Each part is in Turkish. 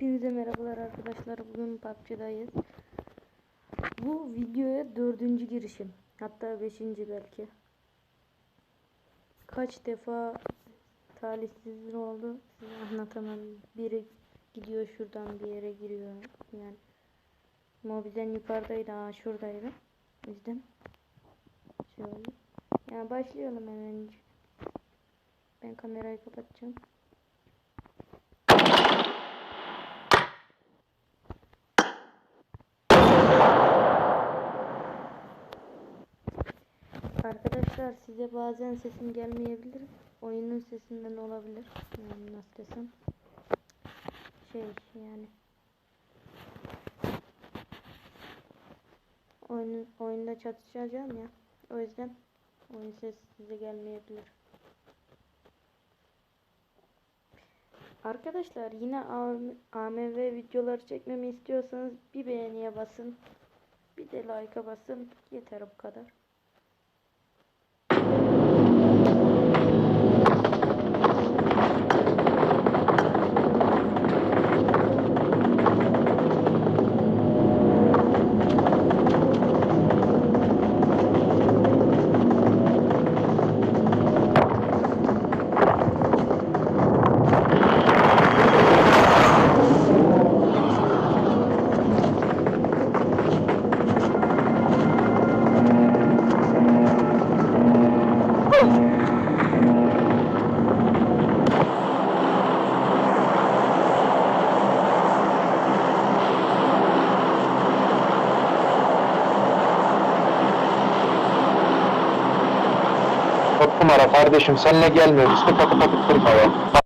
Hepinize merhabalar arkadaşlar. Bugün PUBG'dayız. Bu videoya dördüncü girişim. Hatta beşinci belki. Kaç defa talihsizlik oldu size anlatamam. Biri gidiyor şuradan bir yere giriyor. Yani mobilden yukarıdaydı. Aa şuradaydı. O yüzden şöyle. Yani başlayalım hemen. Ben kamerayı kapatacağım. Arkadaşlar size bazen sesim gelmeyebilir. Oyunun sesinden olabilir. Yani nasıl desem. Şey yani. Oyun, oyunda çatışacağım ya. O yüzden oyun sesi size gelmeyebilir. Arkadaşlar yine AM- AMV videoları çekmemi istiyorsanız bir beğeniye basın. Bir de like'a basın. Yeter bu kadar. Numara kardeşim seninle gelmiyor. Üstü patı patı kırma ya.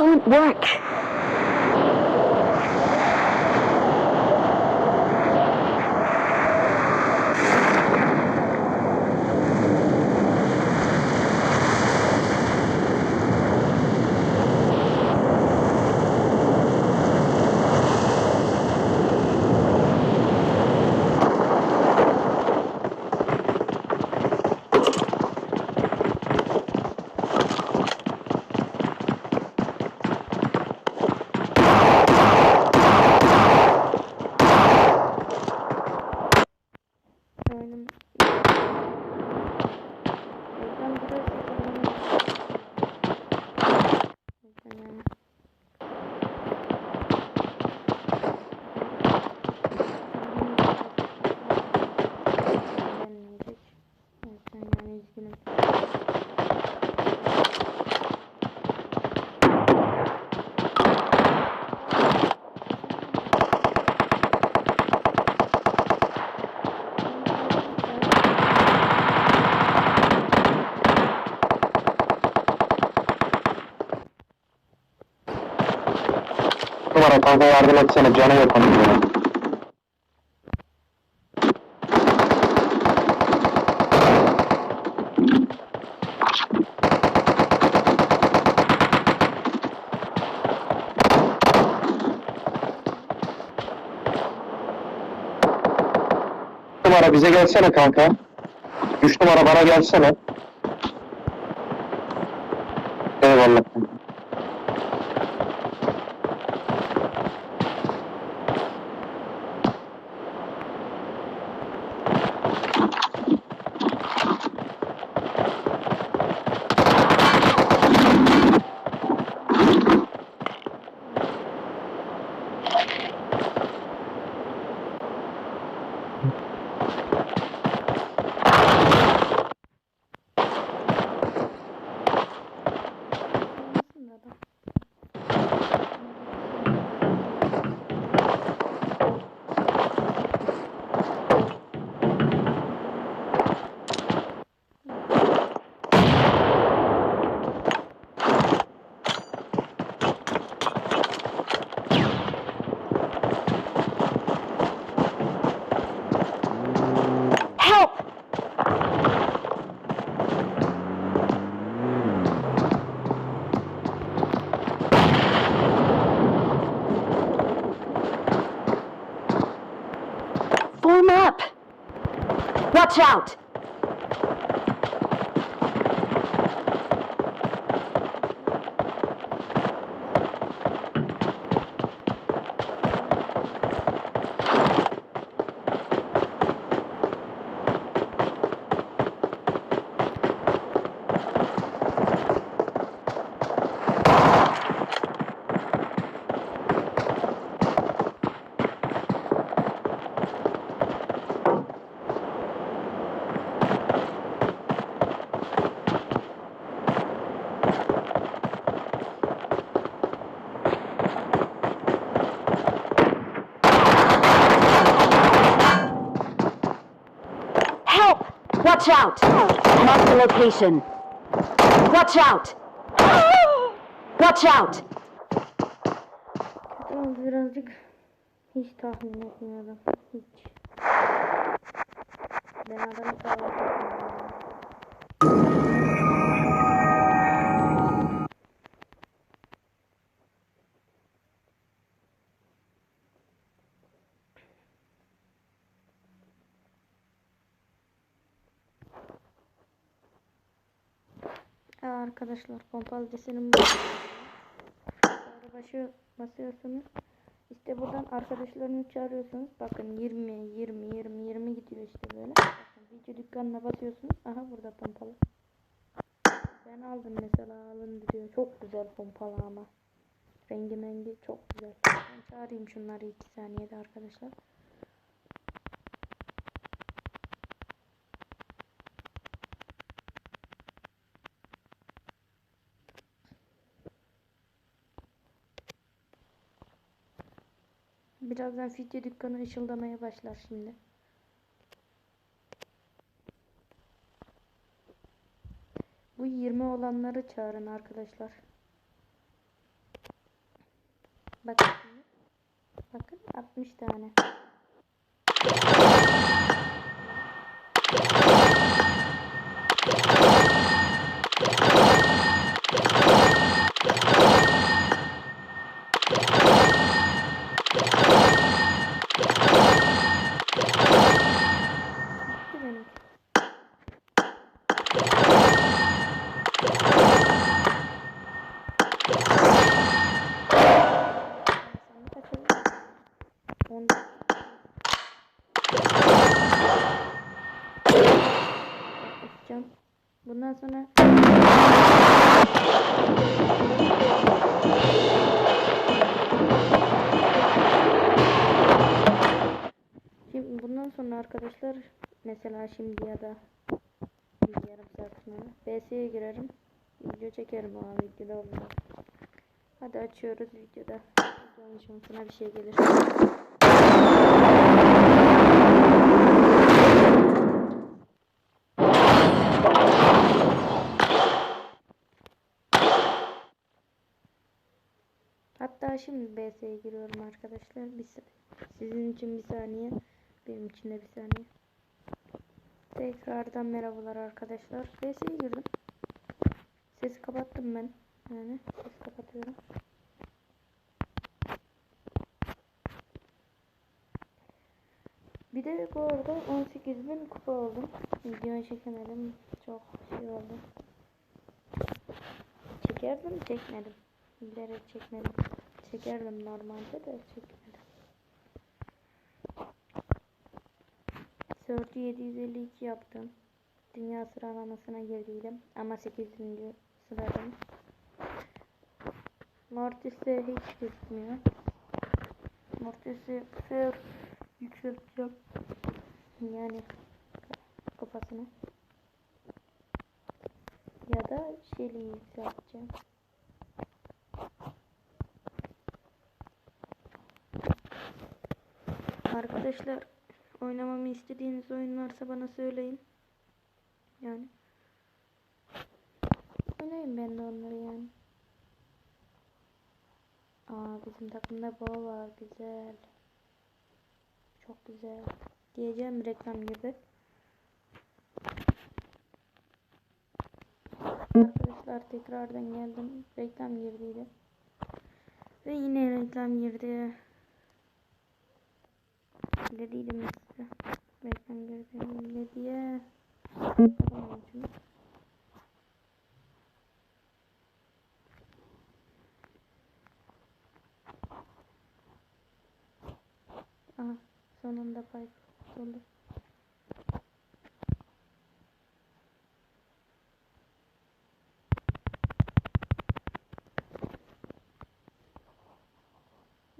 won't work. Kanka yardım etsene canı yok onun ya. Numara bize gelsene kanka. Üç numara bana gelsene. Watch out! Watch out! Mark the location. Watch out! Watch out! Birazcık. Hiç tahmin. Hiç. Ben adamı. Arkadaşlar pompalı desenim başı basıyorsunuz. İşte buradan arkadaşlarını çağırıyorsunuz. Bakın 20, 20, 20, 20 gidiyor işte böyle. Bakın video dükkanına basıyorsunuz. Aha burada pompalı. Ben aldım mesela alın diyor. Çok güzel pompalı ama. Rengi mengi çok güzel. Ben çağırayım şunları 2 saniyede arkadaşlar. Birazdan video dükkanı ışıldamaya başlar şimdi. Bu 20 olanları çağırın arkadaşlar. Bakın. Bakın 60 tane. Bundan sonra Şimdi bundan sonra arkadaşlar mesela şimdi ya da bir yarım saat sonra BS'ye girerim. Video çekerim an videoda olmuyor. Hadi açıyoruz videoda. Şansına bir şey gelir. Hatta şimdi BS'ye giriyorum arkadaşlar. Bir, sizin için bir saniye. Benim için de bir saniye. Tekrardan merhabalar arkadaşlar. BS'ye girdim. Sesi kapattım ben. Yani ses kapatıyorum. Bir de bu arada 18.000 kupa oldum. Videoyu çekemedim. Çok şey oldu. Çekerdim çekmedim. Bilerek çekmedim. Çekerdim normalde de çekmedim. Sörtü 752 yaptım. Dünya sıralamasına girdiydim. Ama 8. sıradayım. Mortis'te hiç gözükmüyor. Mortis'i bu sefer yükselteceğim. Yani kafasını. Ya da Shelly'i yükselteceğim. Arkadaşlar oynamamı istediğiniz oyun varsa bana söyleyin. Yani oynayayım ben de onları yani. Aa bizim takımda Bo var güzel. Çok güzel. Diyeceğim reklam girdi. Arkadaşlar tekrardan geldim. Reklam girdiydi. Ve yine reklam girdi. Dediydim size. Beklen gördüm ne diye. Aha sonunda pipe oldu.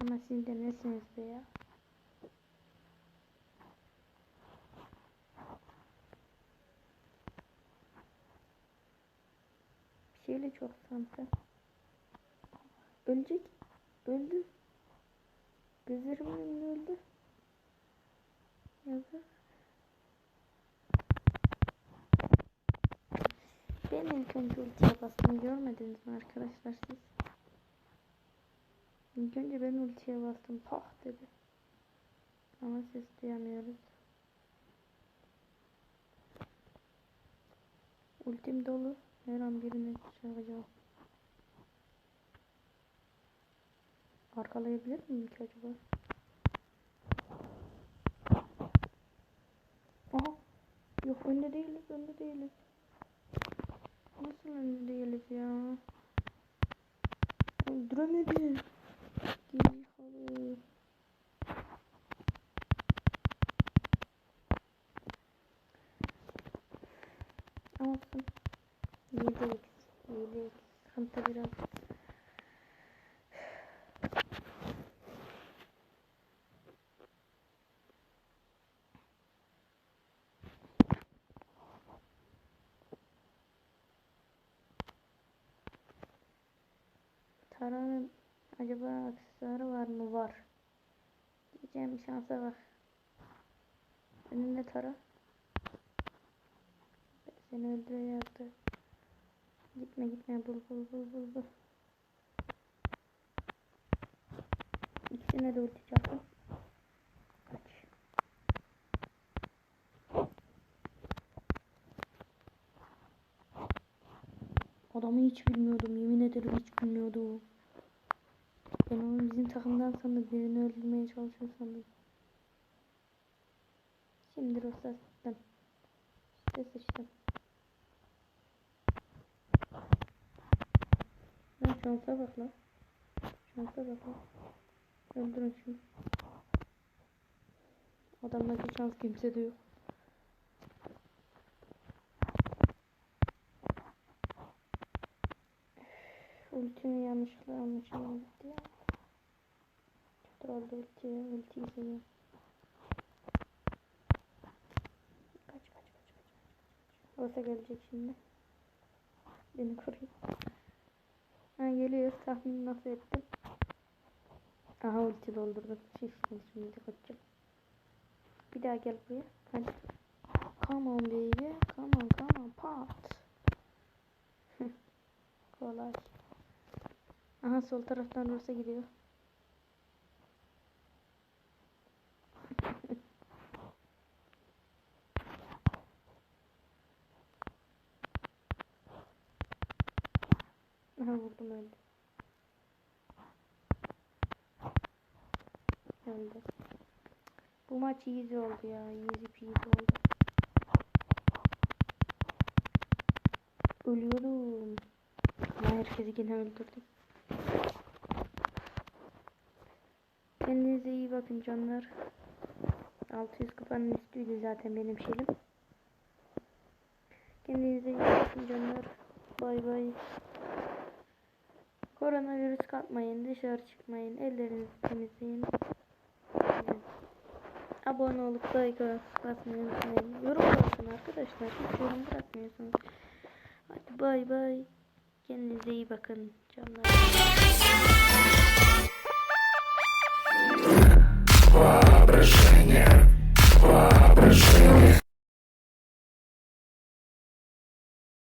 Ama siz de nesiniz be ya? Bir şeyle çok sanki. Ölecek. Öldü. Gözlerimin önünde öldü. Yazık. Ben ilk önce ultiye bastım. Görmediniz mi arkadaşlar siz? İlk önce ben ultiye bastım. Pah dedi. Ama ses duyamıyoruz. Ultim dolu. Her an birine çağıracağım. Arkalayabilir miyim ki acaba? Aha. Yok önde değiliz, önde değiliz. Nasıl önde değiliz ya? Öldüremedim. Geri halı. Olsun. 7x. 7x. Sıkıntı biraz. Tara'nın acaba aksesuarı var mı? Var. Diyeceğim şansa bak. Önünde Tara. Seni öldürüyordu. Gitme gitme bul bul bul bul bul. İkisine de ulti çaktım. Adamı hiç bilmiyordum. Yemin ederim hiç bilmiyordum. Ben onu bizim takımdan sandım. Birini öldürmeye çalışıyor sandım. Şimdi Rosa sıçtım. İşte sıçtım. Lan şansa bak lan. Şansa bak lan. Öldürün şunu. Adamdaki şans kimsede yok. Ultimi yanlışlıkla almışım gitti ya. Troll ulti, ulti izliyor. Kaç kaç kaç kaç. Olsa gelecek şimdi. Beni koruyun. Ha geliyor. Tahmin nasıl ettim? Aha ulti doldurdum. Şişsin şimdi kaçacağım. Bir daha gel buraya. Hadi. Come on baby. Come on come on. Pat. Kolay. Aha sol taraftan Rus'a gidiyor. Aha vurdum öldü. Öldü. Bu maç easy oldu ya. Easy peasy oldu. Ölüyordum. Ama herkesi yine öldürdüm. Kendinize iyi bakın canlar. 600 kupanın üstüydü zaten benim şeyim. Kendinize iyi bakın canlar. Bay bay. Koronavirüs kapmayın, dışarı çıkmayın, ellerinizi temizleyin. Abone olup like basmayı unutmayın. Yorum bırakın arkadaşlar. Hiç yorum bırakmıyorsunuz. Hadi bay bay. Kendinize iyi bakın. Canlar.